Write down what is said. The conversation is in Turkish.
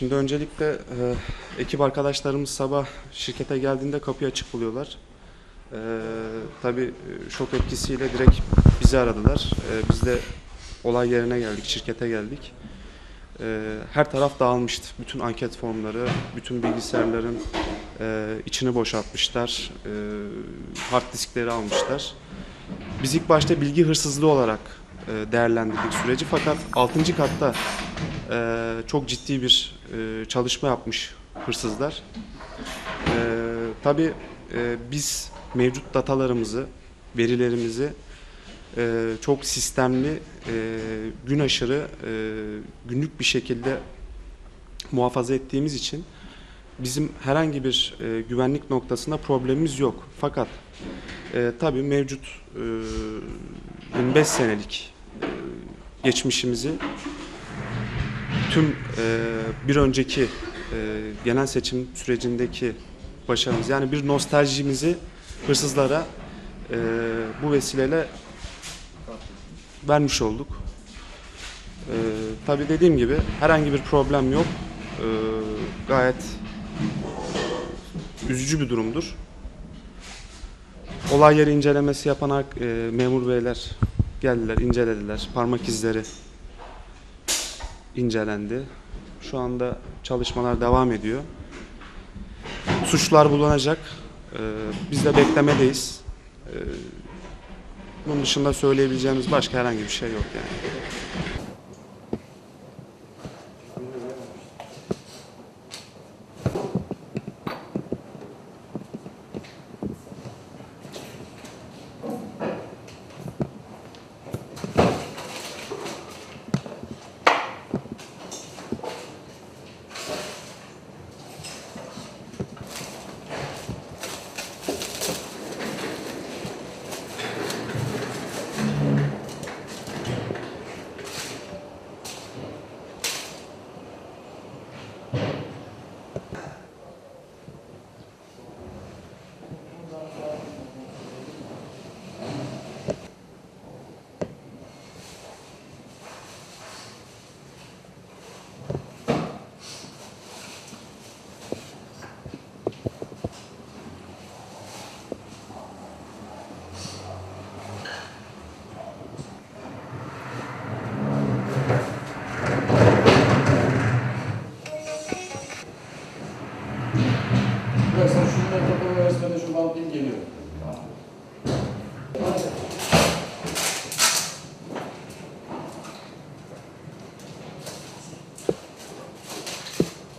Şimdi öncelikle e, ekip arkadaşlarımız sabah şirkete geldiğinde kapıyı açık buluyorlar. E, tabii e, şok etkisiyle direkt bizi aradılar. E, biz de olay yerine geldik, şirkete geldik. E, her taraf dağılmıştı. Bütün anket formları, bütün bilgisayarların e, içini boşaltmışlar. E, hard diskleri almışlar. Biz ilk başta bilgi hırsızlığı olarak e, değerlendirdik süreci fakat 6. katta e, çok ciddi bir e, çalışma yapmış hırsızlar. E, tabii e, biz mevcut datalarımızı, verilerimizi e, çok sistemli, e, gün aşırı, e, günlük bir şekilde muhafaza ettiğimiz için bizim herhangi bir e, güvenlik noktasında problemimiz yok. Fakat e, tabii mevcut e, 25 senelik e, geçmişimizi tüm e, bir önceki e, genel seçim sürecindeki başarımız yani bir nostaljimizi hırsızlara e, bu vesileyle vermiş olduk. E, tabii dediğim gibi herhangi bir problem yok. E, gayet üzücü bir durumdur. Olay yeri incelemesi yapan e, memur beyler geldiler, incelediler. Parmak izleri incelendi. Şu anda çalışmalar devam ediyor. Suçlar bulunacak. Ee, biz de beklemedeyiz. Ee, bunun dışında söyleyebileceğimiz başka herhangi bir şey yok yani. Metropolit Üniversitesi'nde şu bantlayıp geliyorum.